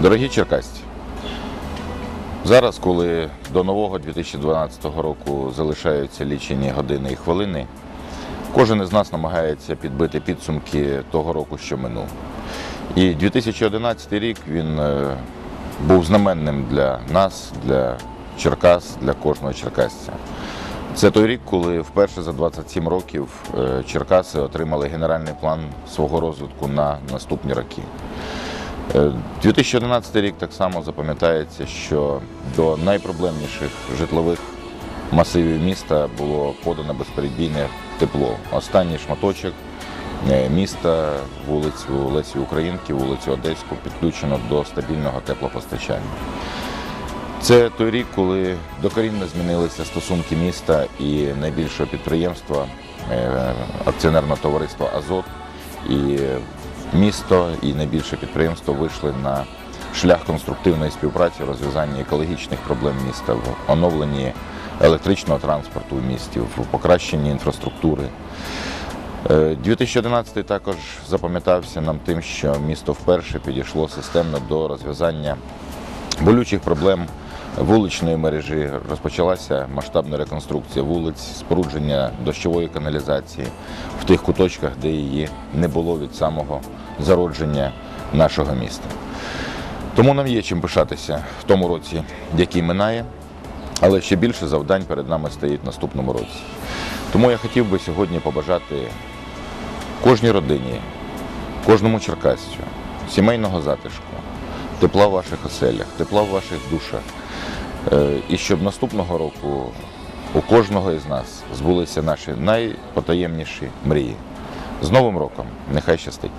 Дорогі черкасці, зараз, коли до нового 2012 року залишаються лічені години і хвилини, кожен із нас намагається підбити підсумки того року, що минув. І 2011 рік він е, був знаменним для нас, для Черкас, для кожного черкасця. Це той рік, коли вперше за 27 років е, Черкаси отримали генеральний план свого розвитку на наступні роки. Е, 2011 рік так само запам'ятається, що до найпроблемніших житлових масивів міста було подано безперебійне тепло. Останній шматочок е, міста, вулицю Лесі Українки, вулицю Одеську, підключено до стабільного теплопостачання. Це той рік, коли докорінно змінилися стосунки міста і найбільшого підприємства е, акціонерного товариства Азот. І місто і найбільше підприємство вийшли на шлях конструктивної співпраці в розв'язанні екологічних проблем міста, в оновленні електричного транспорту в місті, в покращенні інфраструктури. Е, 2011 також запам'ятався нам тим, що місто вперше підійшло системно до розв'язання болючих проблем вуличної мережі. Розпочалася масштабна реконструкція вулиць, спорудження дощової каналізації в тих куточках, де її не було від самого зародження нашого міста. Тому нам є чим пишатися в тому році, який минає, але ще більше завдань перед нами стоїть в наступному році. Тому я хотів би сьогодні побажати кожній родині, кожному черкасцю, сімейного затишку, тепла в ваших оселях, тепла в ваших душах. Е, І щоб наступного року у кожного із нас збулися наші найпотаємніші мрії. З Новим роком! Нехай щастить!